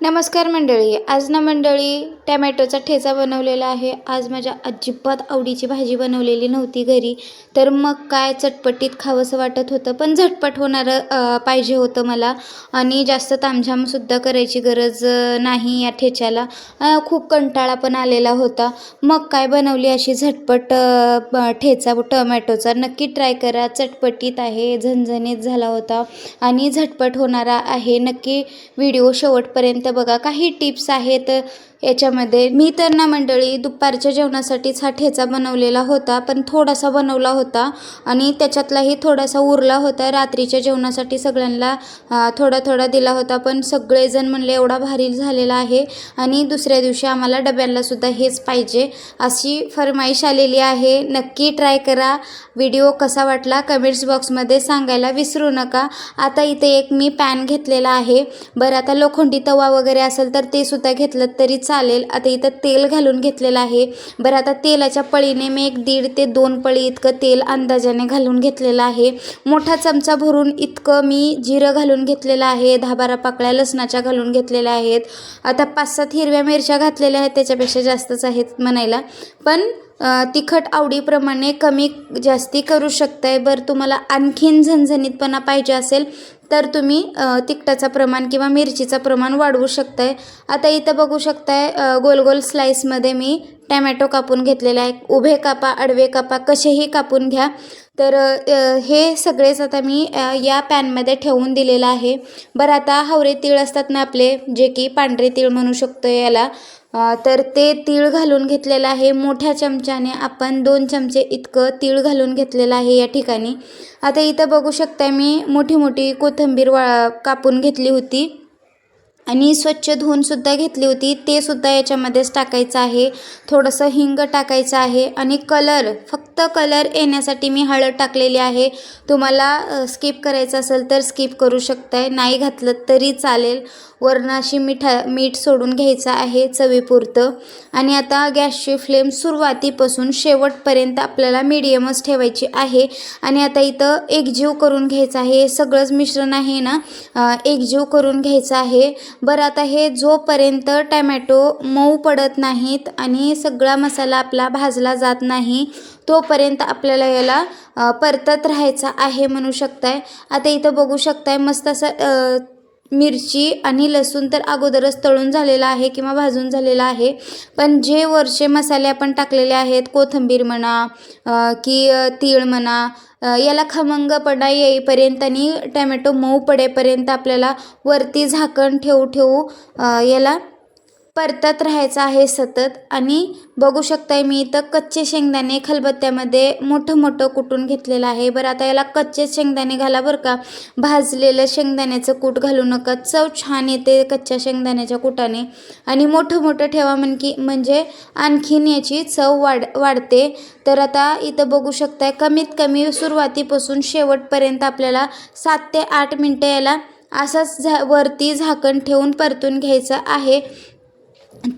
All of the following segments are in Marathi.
नमस्कार मंडळी आज ना मंडळी टॅमॅटोचा ठेचा बनवलेला आहे. आज माझ्या अजिबात आवडीची भाजी बनवलेली नव्हती घरी. तर मग काय चटपटीत खावंसं वाटत होतं पण झटपट होणारं पाहिजे होतं मला. आणि जास्त तामझामसुद्धा करायची गरज नाही या ठेच्याला. खूप कंटाळा पण आलेला होता. मग काय बनवली अशी झटपट ठेचा टोमॅटोचा. नक्की ट्राय करा चटपटीत आहे झणझणीत झाला होता. आणि झटपट होणारा आहे. नक्की व्हिडिओ शेवटपर्यंत बघा काही टिप्स आहेत. याच्यामध्ये मी तर ना मंडळी दुपारच्या जेवणासाठीच हा ठेचा बनवलेला होता पण थोडासा बनवला होता आणि त्याच्यातलाही थोडासा उरला होता. रात्रीच्या जेवणासाठी सगळ्यांना थोडा थोडा दिला होता पण सगळेजण म्हणले एवढा भारी झालेला आहे आणि दुसऱ्या दिवशी आम्हाला डब्यांना सुद्धा हेच पाहिजे अशी फरमाईश आलेली आहे. नक्की ट्राय करा. व्हिडिओ कसा वाटला कमेंट्स बॉक्समध्ये सांगायला विसरू नका. आता इथे एक मी पॅन घेतलेला आहे. बरं आता लोखंडी तवा वगैरे असेल तर ते सुद्धा घेतलं तरी चालेल. आता इथं तेल घालून घेतलेलं आहे. बरं आता तेलाच्या पळीने मी एक दीड ते दोन पळी इतकं तेल अंदाजाने घालून घेतलेलं आहे. मोठा चमचा भरून इतकं मी जिरं घालून घेतलेलं आहे. दहा बारा पाकळ्या लसणाच्या घालून घेतलेल्या आहेत. आता पाच सात हिरव्या मिरच्या घातलेल्या आहेत त्याच्यापेक्षा जास्तच आहेत म्हणायला. पण तिखट आवडीप्रमाणे कमी जास्ती करू शकताय. बरं तुम्हाला आणखीन झणझणीतपणा पाहिजे असेल तर तुम्ही तिखटाचं प्रमाण किंवा मिरचीचं प्रमाण वाढवू शकताय. आता इथं बघू शकताय गोल गोल स्लाईसमध्ये मी टॅमॅटो कापून घेतलेले आहे. उभे कापा आडवे कापा कसेही कापून घ्या. तर हे सगळेच आता मी या पॅनमध्ये ठेवून दिलेलं आहे. बरं आता हावरे तीळ असतात ना आपले जे की पांढरे तीळ म्हणू शकतो याला. तर ते तीळ घालून घेतलेलं आहे. मोठ्या चमच्याने आपण दोन चमचे इतकं तीळ घालून घेतलेलं आहे या ठिकाणी. आता इथं बघू शकता मी मोठी मोठी कोथिंबीर वा कापून घेतली होती. आणि स्वच्छ धुवूनसुद्धा घेतली होती. ते सुद्धा याच्यामध्येच टाकायचं आहे. थोडंसं हिंग टाकायचं आहे आणि कलर फक्त फक्त कलर येण्यासाठी मी हळद टाकलेली आहे. तुम्हाला स्किप करायचं असेल तर स्किप करू शकताय. नाही घातलं तरी चालेल. वरनं अशी मिठा मीठ सोडून घ्यायचं आहे चवीपुरतं. आणि आता गॅसची फ्लेम सुरुवातीपासून शेवटपर्यंत आपल्याला मीडियमच ठेवायची आहे. आणि आता इथं एकजीव करून घ्यायचं आहे. हे सगळंच मिश्रण आहे ना? एकजीव करून घ्यायचं आहे. बरं आता हे जोपर्यंत टॅमॅटो मऊ पडत नाहीत आणि सगळा मसाला आपला भाजला जात नाही तोपर्यंत आपल्याला याला परतत राहायचा आहे म्हणू शकताय. आता इथं बघू शकताय मस्त असं मिरची आणि लसूण तर अगोदरच तळून झालेला आहे किंवा भाजून झालेला आहे. पण जे वरचे मसाले आपण टाकलेले आहेत कोथिंबीर म्हणा की तीळ म्हणा याला खमंगपणा येईपर्यंत आणि टॅमॅटो मऊ पडेपर्यंत आपल्याला वरती झाकण ठेवू ठेवू याला परतत राहायचं आहे सतत. आणि बघू शकताय मी इथं कच्चे शेंगदाणे खलबत्त्यामध्ये मोठं मोठं कुटून घेतलेलं आहे. बरं आता याला कच्चे शेंगदाणे घाला बरं का. भाजलेलं शेंगदाण्याचं कूट घालू नका. चव छान येते कच्च्या शेंगदाण्याच्या कुटाने. आणि मोठं मोठं ठेवा म्हण की म्हणजे आणखीन याची चव वाढ वाढते. तर आता इथं बघू शकताय कमीत कमी सुरुवातीपासून शेवटपर्यंत आपल्याला सात ते आठ मिनटं याला असंच झा वरती झाकण ठेवून परतून घ्यायचं आहे.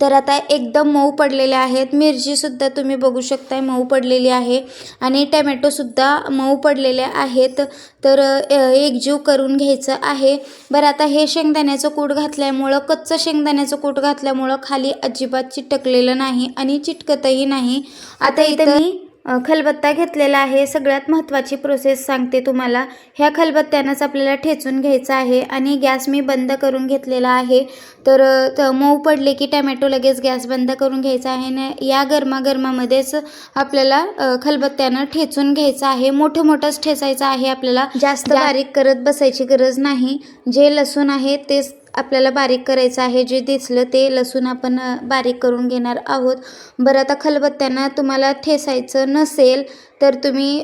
तर आता एकदम मऊ पडलेले आहेत. मिरचीसुद्धा तुम्ही बघू शकताय मऊ पडलेली आहे. आणि टमॅटोसुद्धा मऊ पडलेले आहेत. तर एकजीव करून घ्यायचं आहे. बरं आता हे शेंगदाण्याचं कूट घातल्यामुळं कच्चं शेंगदाण्याचं कूट घातल्यामुळं खाली अजिबात चिटकलेलं नाही आणि चिटकतही नाही. आता इथं मी खलबत्ता घेतलेला आहे. सगळ्यात महत्त्वाची प्रोसेस सांगते तुम्हाला. ह्या खलबत्त्यानंच आपल्याला ठेचून घ्यायचं आहे आणि गॅस मी बंद करून घेतलेला आहे. तर मऊ पडले की टमॅटो लगेच गॅस बंद करून घ्यायचा आहे ना या गरमागरमामध्येच आपल्याला खलबत्त्यानं ठेचून घ्यायचं आहे. मोठं मोठंच ठेचायचं आहे आपल्याला. जास्त बारीक करत बसायची गरज नाही. जे लसूण आहे तेच आपल्याला बारीक करायचं आहे. जे दिसलं ते लसूण आपण बारीक करून घेणार आहोत. बरं आता खलबत्त्यानं तुम्हाला ठेसायचं नसेल तर तुम्ही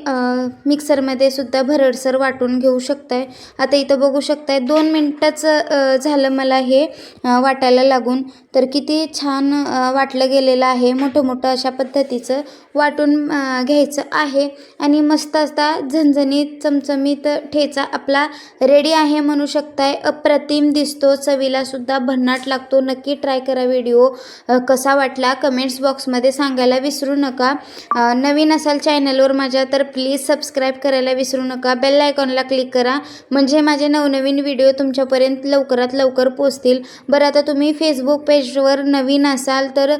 मिक्सरमध्ये सुद्धा भरडसर वाटून घेऊ शकताय. आता इथं बघू शकताय दोन मिनटंच झालं मला हे वाटायला लागून. तर किती छान वाटलं गेलेलं आहे. मोठं मोठं अशा पद्धतीचं वाटून घ्यायचं आहे. आणि मस्त असता झणझणीत चमचमीत ठेचा आपला रेडी आहे म्हणू शकताय. अप्रतिम दिसतो चवीला सुद्धा भन्नाट लागतो. नक्की ट्राय करा व्हिडिओ कसा वाटला? कमेंट्स बॉक्समध्ये सांगायला विसरू नका. नवीन असाल चॅनलवर माझ्या तर प्लीज सबस्क्राईब करायला विसरू नका. बेल आयकॉनला क्लिक करा. म्हणजे माझे नवनवीन व्हिडिओ तुमच्यापर्यंत लवकरात लवकर पोचतील बरं आता तुम्ही फेसबुक पेजवर नवीन असाल तर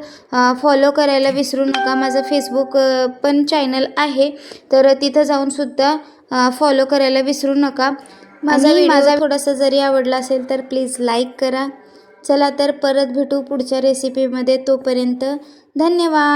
फॉलो करायला विसरू नका. माझं फेसबुक पण चॅनल आहे. तर तिथं जाऊन सुद्धा फॉलो करायला विसरू नका. माझा माझा थोडासा जरी आवडला असेल तर प्लीज लाईक करा. चला तर परत भेटू पुढच्या रेसिपीमध्ये तोपर्यंत धन्यवाद.